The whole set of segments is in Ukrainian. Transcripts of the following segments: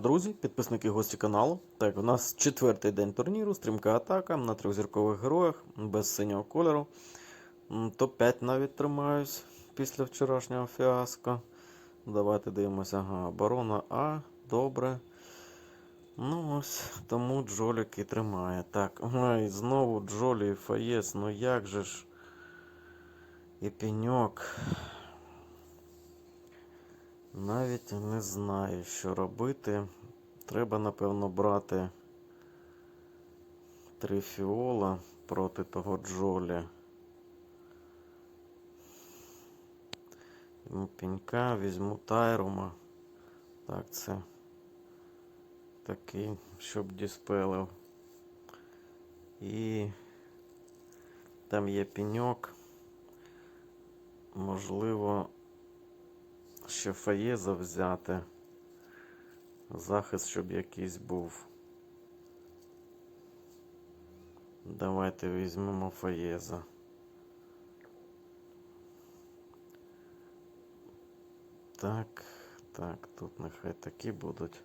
друзі, підписники гості каналу. Так, у нас четвертий день турніру, стрімка атака на трьохзіркових героях без синього кольору. Топ-5 навіть тримаюсь після вчорашнього фіаско. Давайте дивимося. Ага, оборона А, добре. Ну ось, тому Джолік і тримає. Так, ой, знову Джолі і Фаєс, ну як же ж. І пеньок. Навіть не знаю, що робити. Треба, напевно, брати три фіола проти того Джолі. Візьму пінька, візьму тайрума. Так, це такий, щоб діспелив. І там є піньок. Можливо, ще Фаєза взяти. Захист, щоб якийсь був. Давайте візьмемо Фаєза. Так, так, тут нехай такі будуть.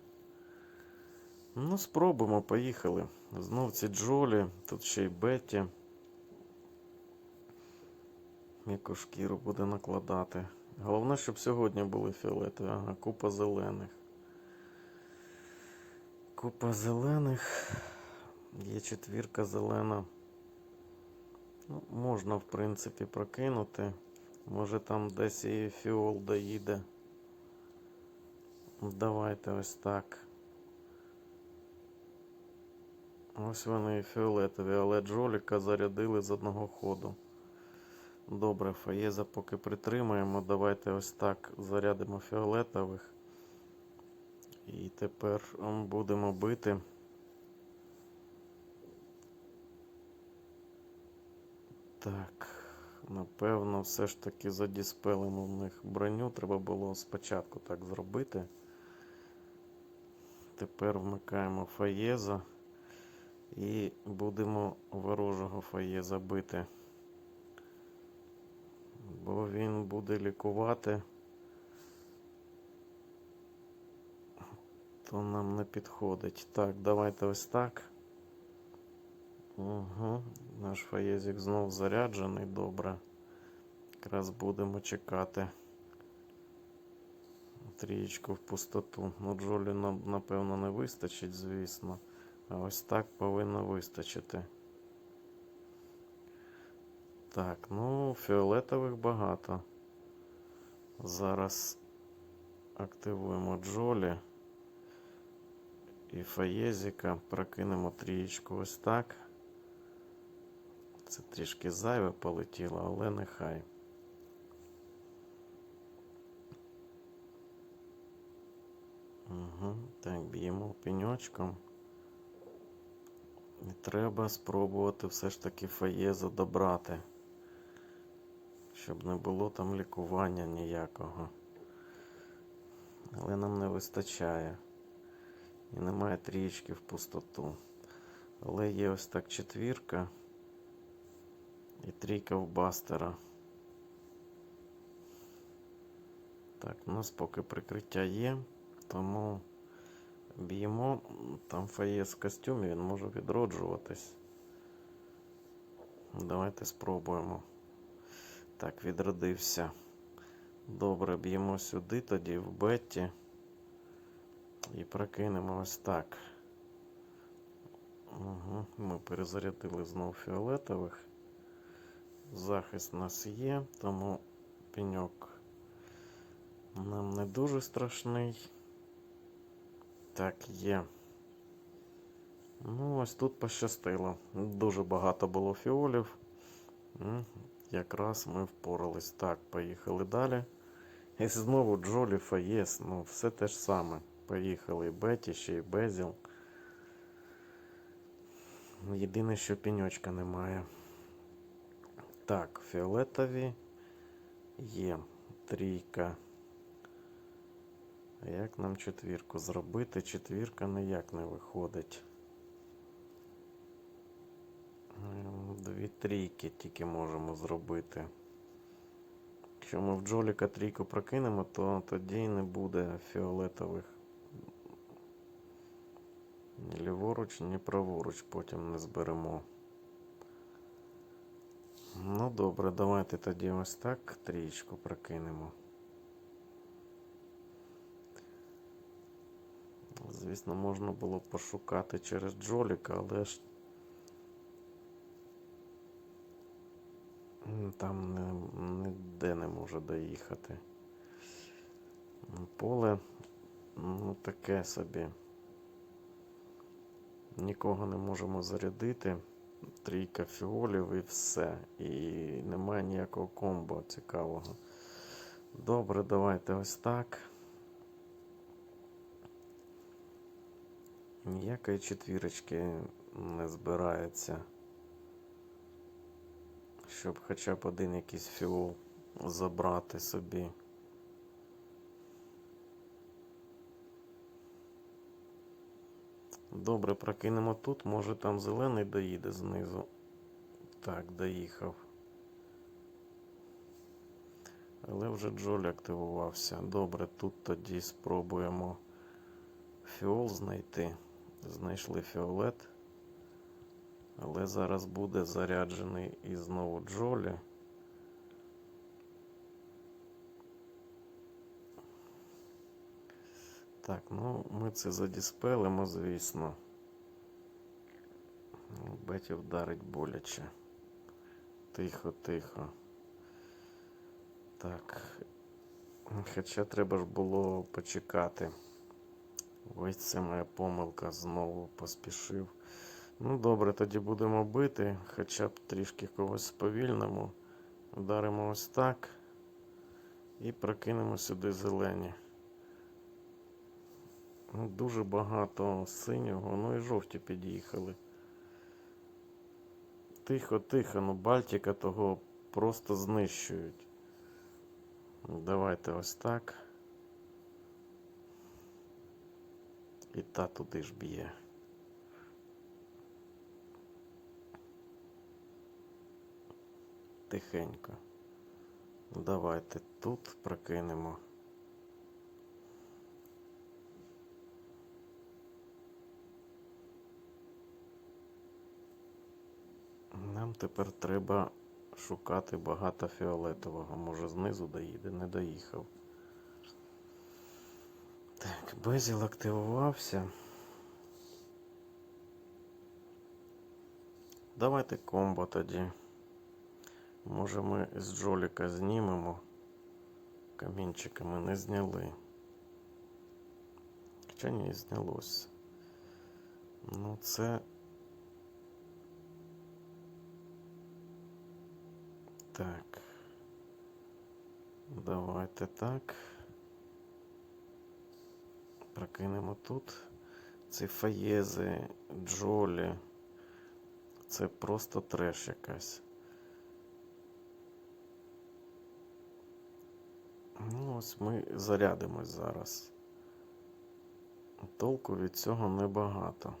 Ну, спробуємо, поїхали. Знов ці Джолі, тут ще й Бетті. Яку шкіру буде накладати. Головне, щоб сьогодні були фіолетові. Ага, купа зелених. Купа зелених. Є четвірка зелена. Ну, можна, в принципі, прокинути. Може там десь і фіол доїде. Давайте ось так. Ось вони і фіолетові, але Джоліка зарядили з одного ходу. Добре, Фаєза поки притримаємо. Давайте ось так зарядимо фіолетових. І тепер будемо бити. Так, напевно, все ж таки задіспелимо в них броню. Треба було спочатку так зробити. Тепер вмикаємо Фаєза і будемо ворожого Фаєза бити. Бо він буде лікувати, то нам не підходить. Так, давайте ось так. Угу. Наш фаєзик знов заряджений, добре. Якраз будемо чекати трієчку в пустоту. Ну, Джолі нам, напевно, не вистачить, звісно. А ось так повинно вистачити. Так, ну, фіолетових багато. Зараз активуємо Джолі і Фаєзіка. Прокинемо трієчку ось так. Це трішки зайве полетіло, але нехай. Угу. Так, б'ємо пеньочком. І треба спробувати все ж таки фаєзу добрати. Щоб не було там лікування ніякого. Але нам не вистачає. І немає трієчки в пустоту. Але є ось так четвірка. І трійка в бастера. Так, у нас поки прикриття є, тому б'ємо. Там фаєс в костюмі, він може відроджуватись. Давайте спробуємо. Так, відродився. Добре, б'ємо сюди, тоді в бетті. І прокинемо ось так. Угу. Ми перезарядили знов фіолетових. Захист у нас є, тому пеньок нам не дуже страшний. Так, є. Ну, ось тут пощастило. Дуже багато було фіолів. Якраз ми впорались. Так, поїхали далі. І знову Джолі Фаєс. Ну, все те ж саме. Поїхали. І Беті, ще й Безіл. Єдине, що пеньочка немає. Так, фіолетові є трійка. А як нам четвірку зробити? Четвірка ніяк не виходить. Ем, Дві трійки тільки можемо зробити. Якщо ми в Джоліка трійку прокинемо, то тоді не буде фіолетових Ні ліворуч, ні праворуч потім не зберемо. Ну добре, давайте тоді ось так трієчку прокинемо. Звісно, можна було пошукати через Джоліка, але ж там не, ніде не може доїхати. Поле ну, таке собі. Нікого не можемо зарядити. Трійка фіолів і все. І немає ніякого комбо цікавого. Добре, давайте ось так. Ніякої четвірочки не збирається. Щоб хоча б один якийсь фіол забрати собі. Добре, прокинемо тут. Може там зелений доїде знизу. Так, доїхав. Але вже Джолі активувався. Добре, тут тоді спробуємо фіол знайти. Знайшли фіолет. Але зараз буде заряджений і знову Джолі. Так, ну ми це задіспелимо, звісно. Ну, Беті вдарить боляче. Тихо, тихо. Так. Хоча треба ж було почекати. Ось це моя помилка знову поспішив. Ну добре, тоді будемо бити, хоча б трішки когось сповільнимо. Ударимо ось так. І прокинемо сюди зелені. Ну, Дуже багато синього, ну і жовті під'їхали. Тихо, тихо, ну Бальтика того просто знищують. Давайте ось так. І та туди ж б'є. Тихенько. Давайте тут прокинемо. Нам тепер треба шукати багато фіолетового. Може знизу доїде, не доїхав. Так, Безіл активувався. Давайте комбо тоді. Може ми з Джоліка знімемо. Камінчика ми не зняли. Хоча ні, знялось. Ну це. Так. Давайте так. Прокинемо тут. Ці фаєзи, джолі. Це просто треш якась. Ну, ось ми зарядимось зараз. Толку від цього небагато.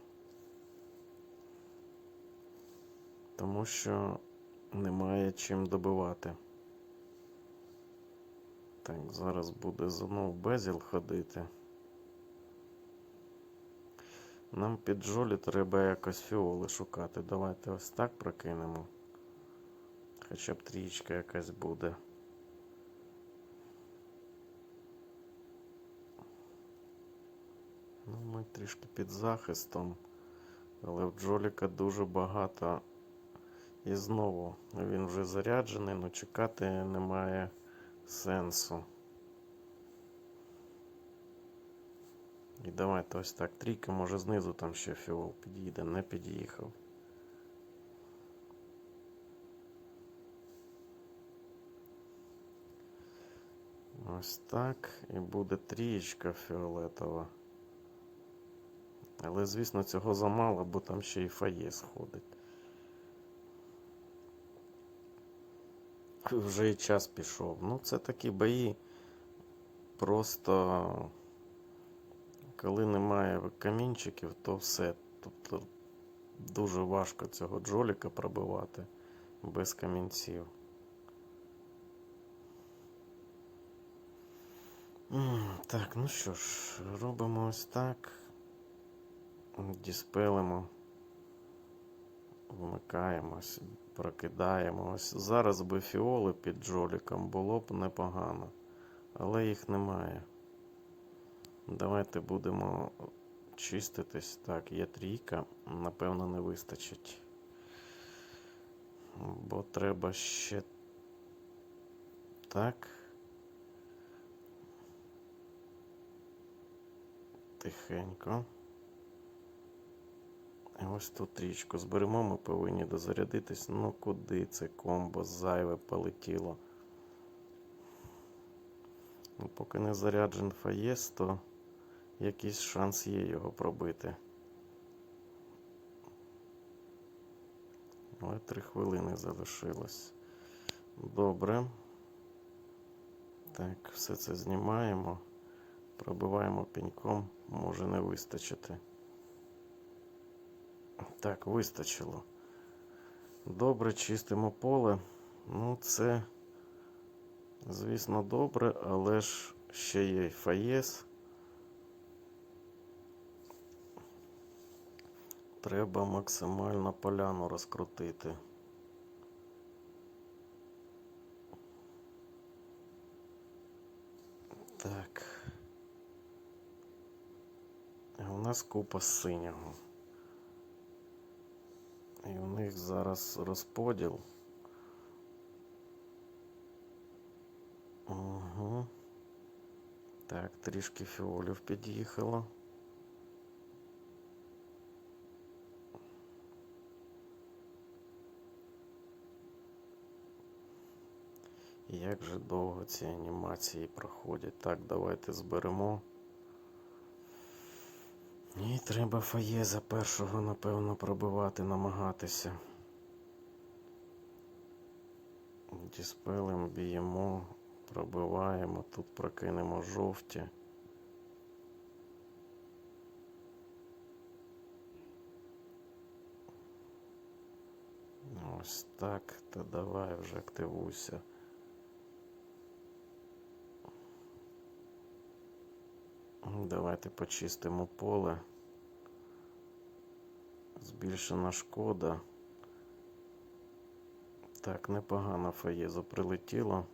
Тому що немає чим добивати. Так, зараз буде знов безіл ходити. Нам під жолі треба якось фіоли шукати. Давайте ось так прокинемо. Хоча б трієчка якась буде. Ну, ми трішки під захистом, але в Джоліка дуже багато. І знову він вже заряджений, але чекати немає сенсу. І давайте ось так. Трійка, може знизу там ще фіол під'їде, не під'їхав. Ось так. І буде трієчка фіолетова. Але, звісно, цього замало, бо там ще і фає сходить. Вже і час пішов. Ну, це такі бої. Просто коли немає камінчиків, то все. Тобто дуже важко цього джоліка пробивати без камінців. Так, ну що ж, робимо ось так. Діспелимо. Вмикаємось, прокидаємо. Ось зараз би фіоли під джоліком було б непогано, але їх немає. Давайте будемо чиститись. Так, є трійка, напевно, не вистачить. Бо треба ще так. Тихенько. Ось тут трічку зберемо, ми повинні дозарядитись. Ну куди це комбо зайве полетіло? Ну, поки не заряджен фаєс, то якийсь шанс є його пробити. Але три хвилини залишилось. Добре. Так, все це знімаємо. Пробиваємо пеньком, може не вистачити. Так, вистачило. Добре, чистимо поле. Ну, це, звісно, добре, але ж ще є фаєс. Треба максимально поляну розкрутити. Так. У нас купа синього. І у них зараз розподіл. Угу. Так, трішки фіолів під'їхало. Як же довго ці анімації проходять? Так, давайте зберемо. І треба фаєза першого, напевно, пробивати, намагатися. Діспелем б'ємо, пробиваємо, тут прокинемо жовті. Ось так, та давай вже активуйся. Давайте почистимо поле. Збільшена шкода. Так, непогано фаєзу прилетіло.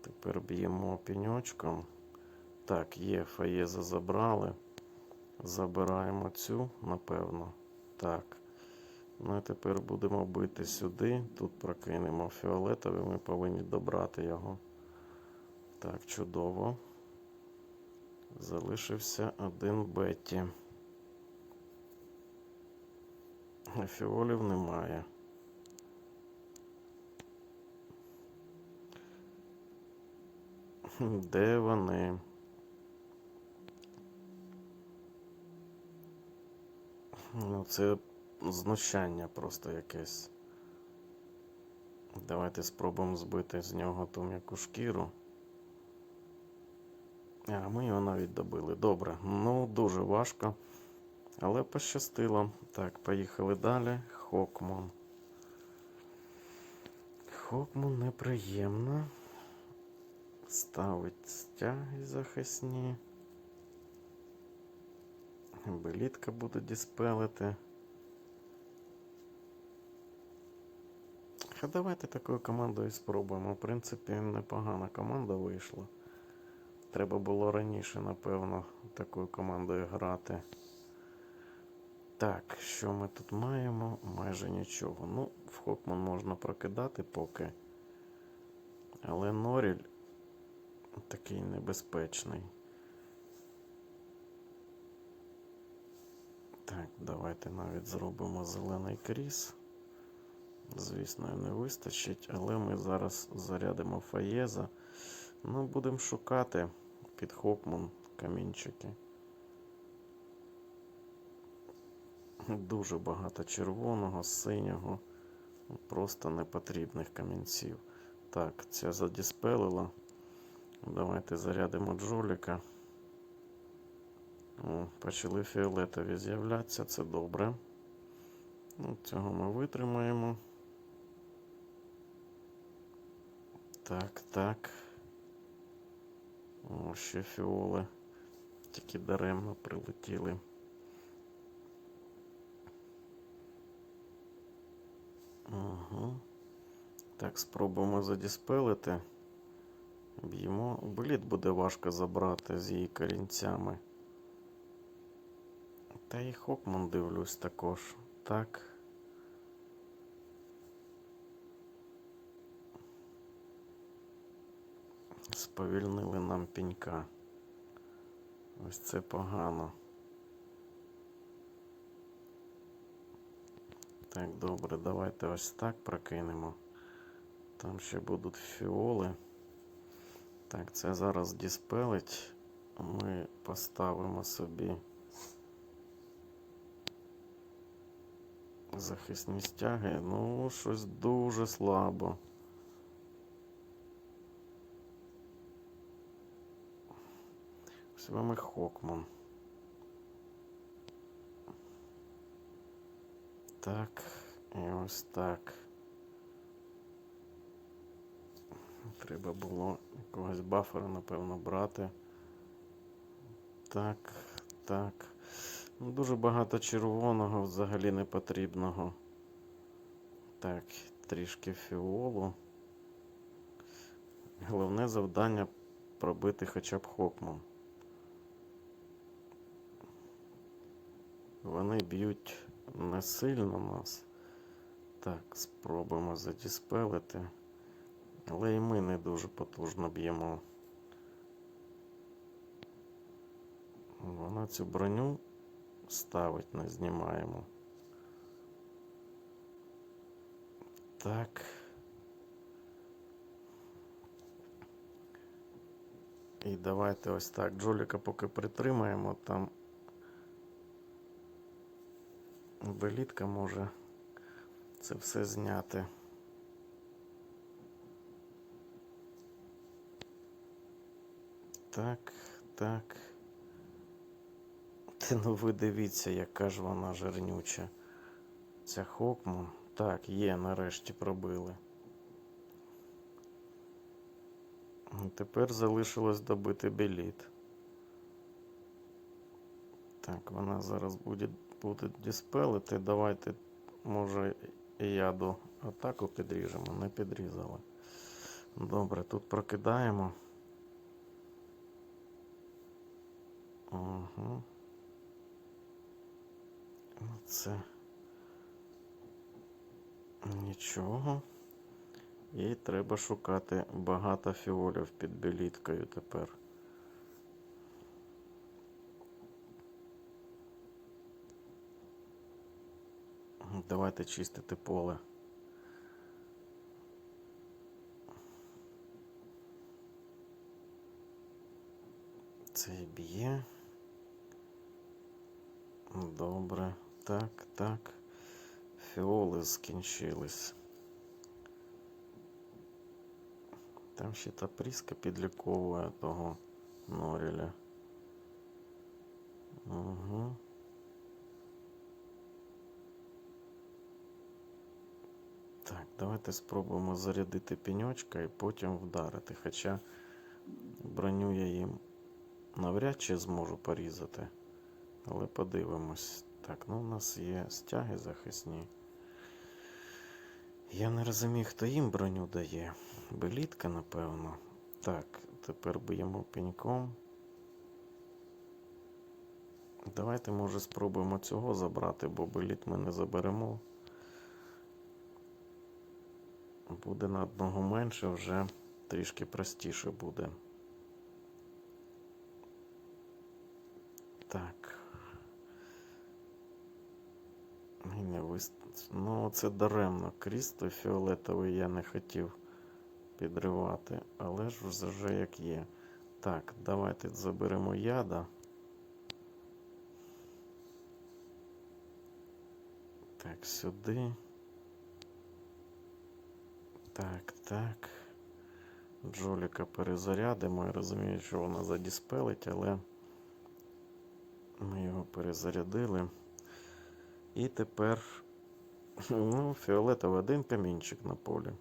Тепер б'ємо піньочком. Так, є, фаєза забрали. Забираємо цю, напевно. Так. Ну і тепер будемо бити сюди. Тут прокинемо фіолетовий, ми повинні добрати його. Так, чудово. Залишився один Бетті. Фіолів немає. Де вони? Ну, це знущання просто якесь. Давайте спробуємо збити з нього ту м'яку шкіру. А, ми його навіть добили. Добре. Ну, дуже важко. Але пощастило. Так, поїхали далі. Хокмон. Хокмон неприємно. Ставить стяги захисні. Белітка буде діспелити. А давайте такою командою спробуємо. В принципі, непогана команда вийшла. Треба було раніше, напевно, такою командою грати. Так, що ми тут маємо? Майже нічого. Ну, в Хокман можна прокидати поки. Але Норіль такий небезпечний. Так, давайте навіть зробимо зелений кріс. Звісно, не вистачить, але ми зараз зарядимо фаєза. Ну, будемо шукати під Хокман камінчики. Дуже багато червоного, синього, просто непотрібних камінців. Так, ця задіспелила. Давайте зарядимо джоліка. О, почали фіолетові з'являтися, це добре. Ну, Цього ми витримаємо. Так, так. О, ще фіоли. Тільки даремно прилетіли. Ага. Так, спробуємо задіспелити. Б'ємо. Блід буде важко забрати з її корінцями. Та і Хокман дивлюсь також. Так. Сповільнили нам пінька. Ось це погано. Так, добре, давайте ось так прокинемо. Там ще будуть фіоли. Так, це зараз діспелить. Ми поставимо собі захисні стяги. Ну, щось дуже слабо. З вами Хокман. Так, і ось так. Треба було якогось бафера, напевно, брати. Так, так. Ну, дуже багато червоного взагалі не потрібного. Так, трішки фіолу. Головне завдання пробити хоча б Хокман. Вони б'ють не сильно нас. Так, спробуємо задіспелити. Але і ми не дуже потужно б'ємо. Вона цю броню ставить, не знімаємо. Так. І давайте ось так. Джоліка поки притримаємо, там Белітка може це все зняти. Так, так. Ти ну ви дивіться, яка ж вона жирнюча. Ця Хокман. Так, є, нарешті пробили. Тепер залишилось добити беліт. Так, вона зараз буде, буде діспелити. Давайте, може, яду атаку підріжемо. Не підрізали. Добре, тут прокидаємо. Угу. Це нічого. І треба шукати багато фіолів під біліткою тепер. Давайте чистити поле. Це б'є. Добре. Так, так. Фіоли скінчились. Там ще та пріска підліковує того Норіля. Угу. Давайте спробуємо зарядити піньочка і потім вдарити. Хоча броню я їм навряд чи зможу порізати. Але подивимось. Так, ну у нас є стяги захисні. Я не розумію, хто їм броню дає. Белітка, напевно. Так, тепер б'ємо пеньком. Давайте, може, спробуємо цього забрати, бо беліт ми не заберемо. Буде на одного менше, вже трішки простіше буде. Так. Ну, це даремно. Крісто фіолетовий я не хотів підривати, але ж вже як є. Так, давайте заберемо яда. Так, сюди. Так, так. Джоліка перезарядимо. Я розумію, що вона задіспелить, але ми його перезарядили. І тепер ну, фіолетовий один камінчик на полі.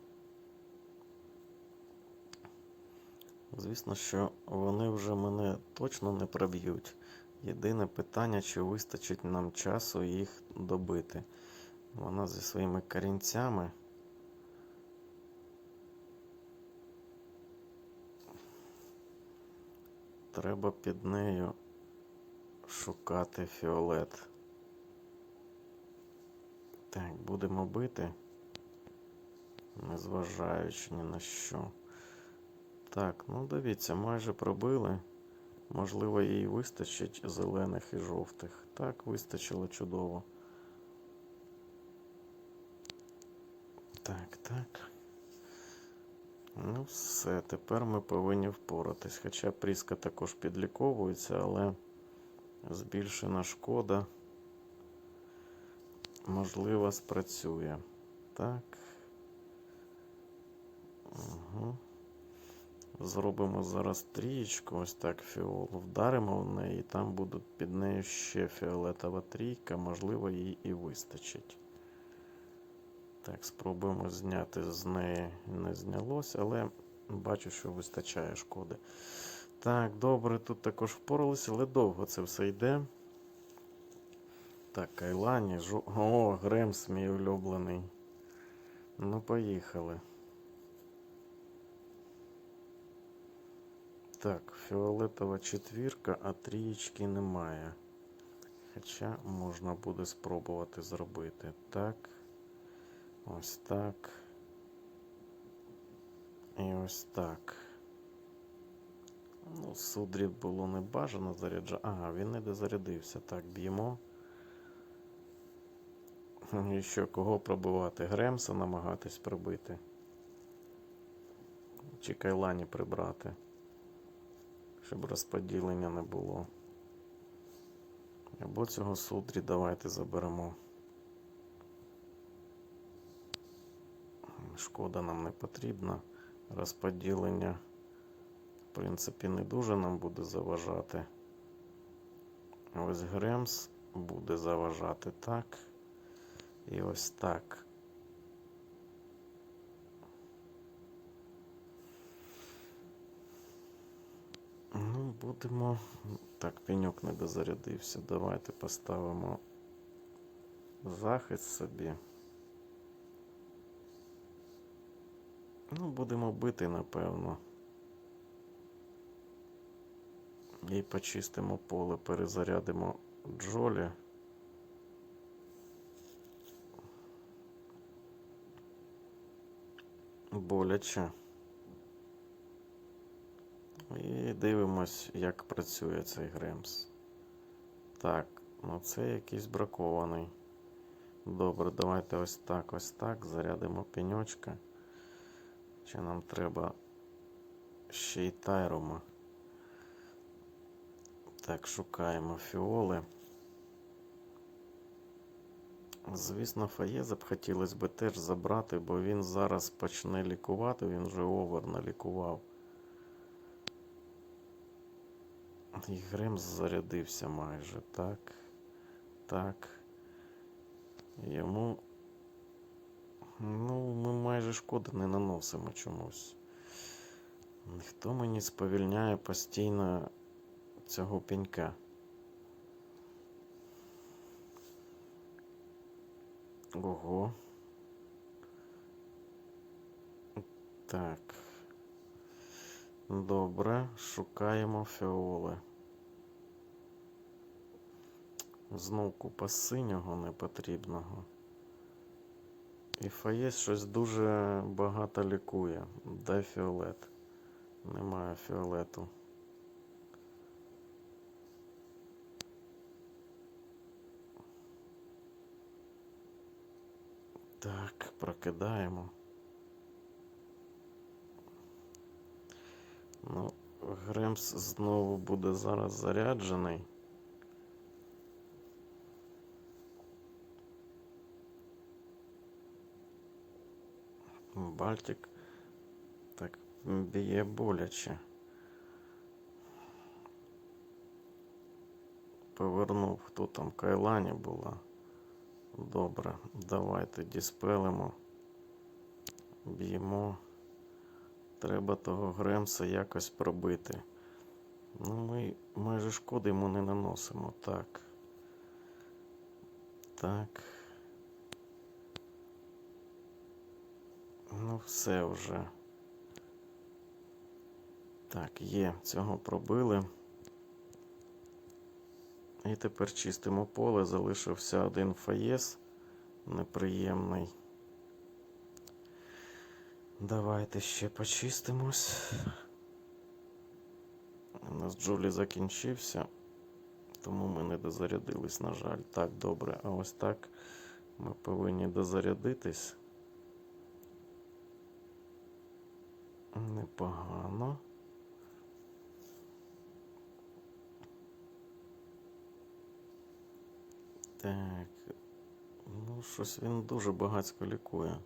Звісно, що вони вже мене точно не проб'ють. Єдине питання, чи вистачить нам часу їх добити. Вона зі своїми корінцями. Треба під нею шукати фіолет. Так, будемо бити, незважаючи ні на що. Так, ну дивіться, майже пробили. Можливо, їй вистачить зелених і жовтих. Так, вистачило чудово. Так, так. Ну, все, тепер ми повинні впоратись. Хоча пріска також підліковується, але збільшена шкода, можливо, спрацює. Так. Угу. Зробимо зараз трієчку, ось так фіолу. Вдаримо в неї, і там буде під нею ще фіолетова трійка, можливо, їй і вистачить. Так, спробуємо зняти з неї. Не знялось, але бачу, що вистачає шкоди. Так, добре, тут також впоралися, але довго це все йде. Так, Кайлані, жо... О, Гремс мій улюблений. Ну, поїхали. Так, фіолетова четвірка, а трієчки немає. Хоча можна буде спробувати зробити. Так. Ось так. І ось так. Ну, судрі було не бажано заряджати. Ага, він не дозарядився. Так, б'ємо. І що, кого пробивати? Гремса намагатись пробити. Чи кайлані прибрати. Щоб розподілення не було. Або цього судрі давайте заберемо. Шкода нам не потрібна. Розподілення, в принципі, не дуже нам буде заважати. Ось Гремс буде заважати так. І ось так. Ну, будемо. Так, пеньок не дозарядився. Давайте поставимо захист собі. Ну, будемо бити, напевно. І почистимо поле, перезарядимо джолі. Боляче. І дивимось, як працює цей Гремс. Так, ну це якийсь бракований. Добре, давайте ось так, ось так. Зарядимо пеньочка. Чи нам треба ще й тайрома? Так, шукаємо фіоли. Звісно, Фаєза б хотілося б теж забрати, бо він зараз почне лікувати, він вже овер налікував. І Гремс зарядився майже. Так. Так. Йому Ну, ми майже шкоди не наносимо чомусь. Ніхто мені сповільняє постійно цього пенька. Ого. Так. Добре, шукаємо фіоли. Знов купа синього непотрібного. І Фаєс щось дуже багато лікує. Дай фіолет. Немає фіолету. Так, прокидаємо. Ну, Гремс знову буде зараз заряджений. Бальтик так б'є боляче. Повернув, хто там Кайлані була. Добре, давайте діспелимо. Б'ємо. Треба того Гремса якось пробити. Ну, ми майже шкоди йому не наносимо. Так. Так. Ну, все вже. Так, є, цього пробили. І тепер чистимо поле, залишився один фаєс неприємний. Давайте ще почистимось. У нас Джулі закінчився, тому ми не дозарядились, на жаль. Так, добре. А ось так ми повинні дозарядитись. Непогано. Так. Ну, щось він дуже багатько лікує.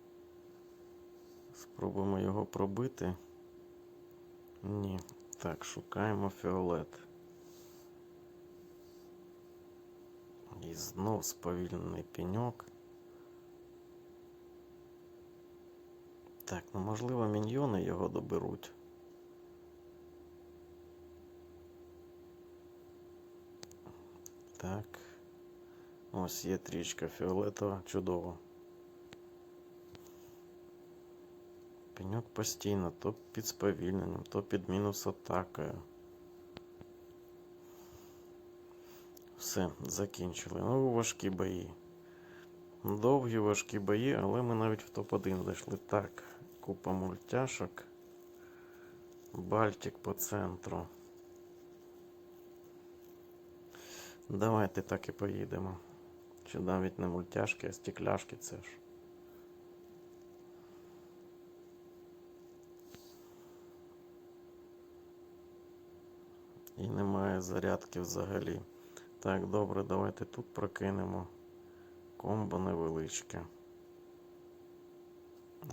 Спробуємо його пробити. Ні. Так, шукаємо фіолет. І знов сповільнений пеньок. Так, ну можливо, міньйони його доберуть. Так. Ось є трічка фіолетова, чудово. Пеньок постійно то під сповільненням, то під мінус атакою. Все, закінчили. Ну, важкі бої. Довгі важкі бої, але ми навіть в топ-1 зайшли. Так, купа мультяшок. Бальтик по центру. Давайте так і поїдемо. Чи навіть не мультяшки, а стекляшки це ж. І немає зарядки взагалі. Так, добре, давайте тут прокинемо комбо невеличке.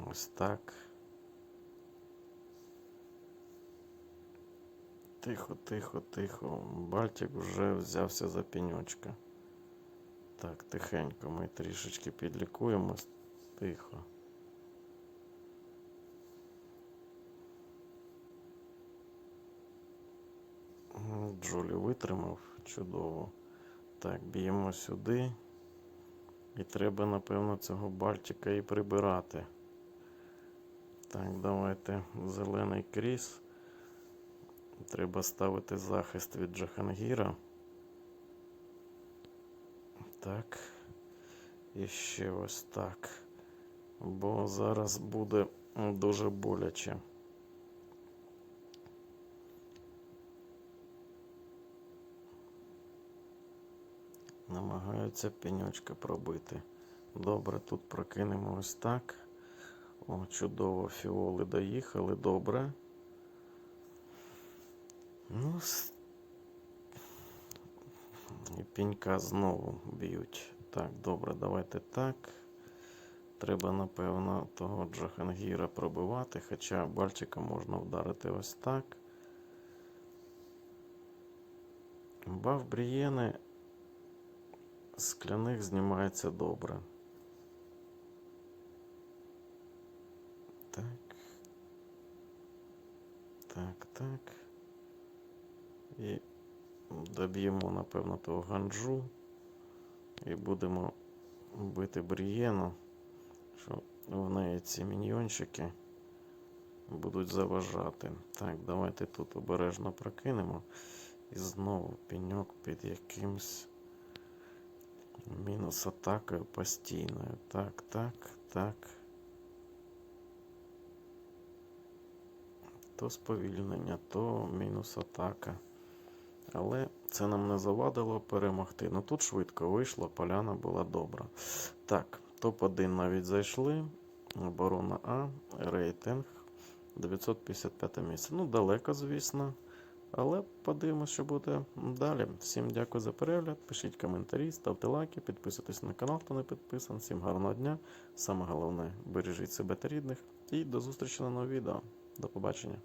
Ось так. Тихо, тихо, тихо. Бальтик вже взявся за пеньочка. Так, тихенько ми трішечки підлікуємось. Тихо. Джолі витримав чудово. Так, б'ємо сюди. І треба, напевно, цього бальчика і прибирати. Так, давайте зелений кріс. Треба ставити захист від Джахангіра. Так. І ще ось так. Бо зараз буде дуже боляче. Намагаються пеньочка пробити. Добре, тут прокинемо ось так. О, чудово, фіоли доїхали, добре. Ну, і пенька знову б'ють. Так, добре, давайте так. Треба, напевно, того Джахангіра пробивати, хоча бальчика можна вдарити ось так. Баф Брієни скляних знімається добре. Так. Так, так. І доб'ємо, напевно, того ганджу. І будемо бити Брієну, що в неї ці міньйончики будуть заважати. Так, давайте тут обережно прокинемо. І знову пеньок під якимсь мінус атакою постійною. Так, так, так. То сповільнення, то мінус атака. Але це нам не завадило перемогти. Ну тут швидко вийшло, поляна була добра. Так, топ-1 навіть зайшли. Оборона А, рейтинг 955 місце. Ну, далеко, звісно. Але подивимося, що буде далі. Всім дякую за перегляд. Пишіть коментарі, ставте лайки, підписуйтесь на канал, хто не підписаний. Всім гарного дня. Саме головне, бережіть себе та рідних. І до зустрічі на новому відео. До побачення.